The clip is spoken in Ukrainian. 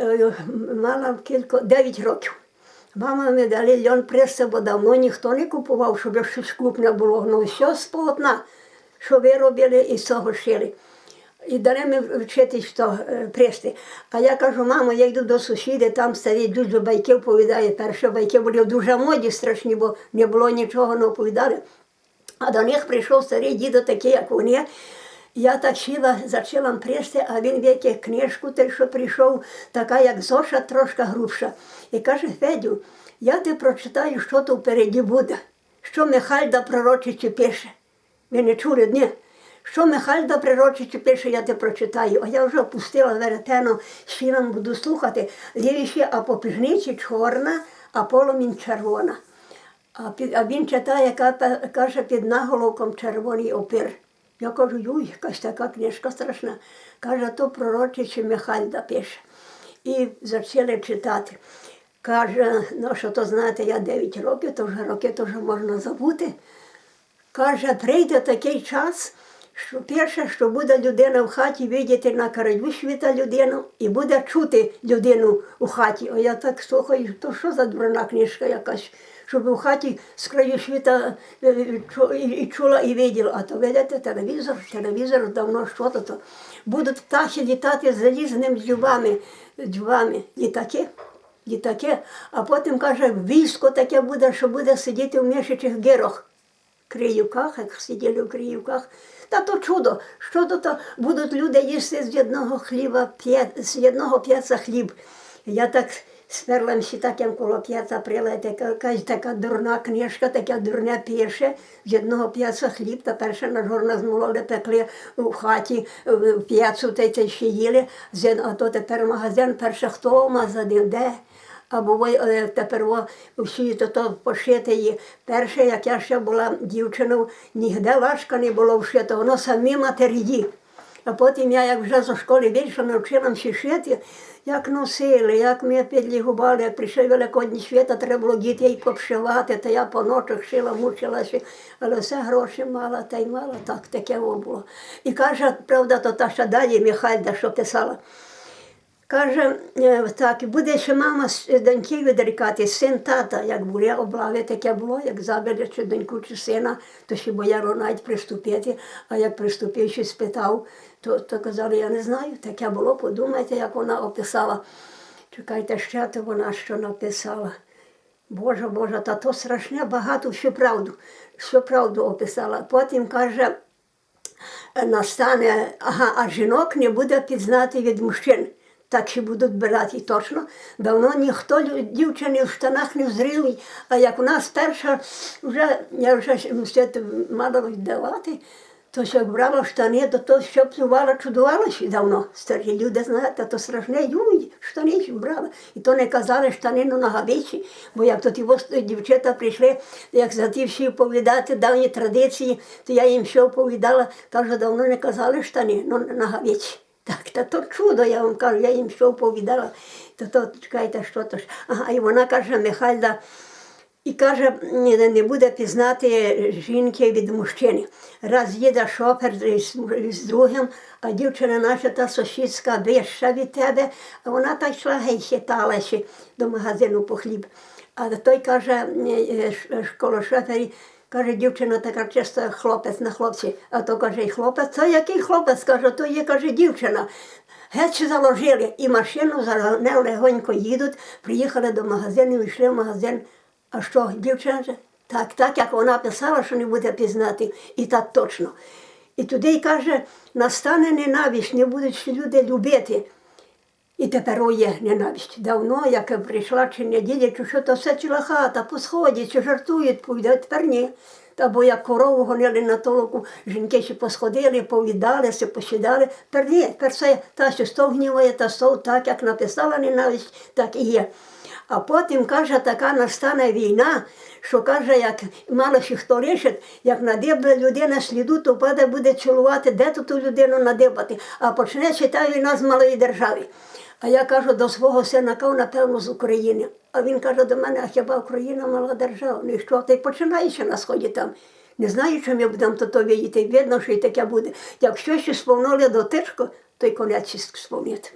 е, мала кілька 9 років. Мама ми дали льон преса, бо давно ніхто не купував, щоб щось купне було. Ну все з полотна, що виробили і з цього шили. І дали ми вчитись що е, прести. А я кажу, мамо, я йду до сусіди, там старі дуже байки оповідає. Перші байки були дуже моді страшні, бо не було нічого, не оповідали. А до них прийшов старий дідо, такий, як вони. Я так сіла, зачала прести, а він віки книжку, той, що прийшов, така, як Зоша, трошки грубша. І каже, Федю, я ти прочитаю, що тут впереді буде, що Михальда пророчичі пише. Ви не чули, ні? Що Михальда прирочичі пише, я те прочитаю. А я вже опустила веретено, сіла, буду слухати. Лівіші, а по піжниці чорна, а полумінь червона. А, він читає, каже, під наголовком червоний опір. Я кажу, юй, якась така книжка страшна. Каже, то пророчичі Михальда пише. І почали читати. Каже, ну що то знаєте, я 9 років, то вже роки то вже можна забути. Каже, прийде такий час, що перше, що буде людина в хаті видіти на краю світа людину і буде чути людину у хаті. А я так слухаю, то що за дурна книжка якась, щоб у хаті з краю світа е, і, і чула і виділа. А то видите, телевізор, телевізор давно що то. Будуть птахи літати з залізними дзюбами, дзюбами. літаки. Літаки, а потім каже, військо таке буде, що буде сидіти в мішачих гирох. Криївках, як сиділи в Криївках. Та то чудо, що то, то будуть люди їсти з одного хліба, з одного п'яца хліб. Я так сперлася так, як коло п'яца прилете, якась така дурна книжка, таке дурне пише, з одного п'яца хліб, та перше на жорна змололи, пекли в хаті, в п'яцу, та й ще їли, а то тепер магазин, перше хто магазин, де? Або ви е, тепер во, всі то, то пошити її. Перше, як я ще була дівчиною, ніде важко не було вшито, воно самі матерії. А потім я, як вже зі школи більше навчилася шити, як носили, як ми підлігували, як прийшли великодні свята, треба було дітей попшивати, та я по ночах шила, мучилася, але все гроші мала, та й мала, так таке було. І каже, правда, то та ще далі Михальда, що писала. Каже, е, так, буде ще мама з доньки відрікати, син тата, як були облави, таке було, як забили чи доньку, чи сина, то ще бояло навіть приступити, а як приступив, ще спитав, то, то казали, я не знаю, таке було, подумайте, як вона описала. Чекайте, ще то вона що написала. Боже, Боже, та то страшне багато, всю правду, всю правду описала. Потім каже, настане, ага, а жінок не буде пізнати від мужчин. Так ще будуть брати точно. Давно ніхто дівчини в штанах не зрили, а як у нас перша, вже, я вже все мала віддавати, то що брала штани, то то що плювала, чудувалася давно. Старі люди, знаєте, то страшне юй, штани брала. І то не казали штани на ногавичі, бо як то ті дівчата прийшли, як за ті всі оповідати давні традиції, то я їм все оповідала, кажу, давно не казали штани на ногавичі. Так, та то чудо, я вам кажу, я їм все оповідала. То, то чекайте, що то ж. Ага, і вона каже, Михальда, і каже, не буде пізнати жінки від мужчини. Раз їде шофер з, з другим, а дівчина наша та сусідська вища від тебе, а вона так йшла гей хиталася до магазину по хліб. А той каже, е, е, коло шофері, каже, дівчина така чисто хлопець на хлопці. А то каже, хлопець, то який хлопець? Каже, то є, каже, дівчина. Геть заложили і машину не легонько їдуть, приїхали до магазину, йшли в магазин. А що, дівчина? Так, так, як вона писала, що не буде пізнати, і так точно. І туди й каже, настане ненависть, не будуть люди любити. І тепер є ненависть. Давно, як прийшла чи неділя, чи що, то все ціла хата, по сході, чи жартують, повідають, тепер ні. Та бо як корову гонили на толоку, жінки ще посходили, повідалися, посідали. Тепер ні, тепер все та що стов гніває, та стов так, як написала ненависть, так і є. А потім, каже, така настане війна, що каже, як мало ще хто рішить, як надибла людина сліду, то паде буде цілувати, де тут ту людину надибати. А почне читає війна з малої держави. А я кажу до свого сина, кав, напевно, з України. А він каже до мене, а хіба Україна мала держава? Ну і що? Та й починає на сході там. Не знаю, чим ми будемо то видіти. Видно, що і таке буде. Якщо ще сповнули дотичку, то й конець сповнити.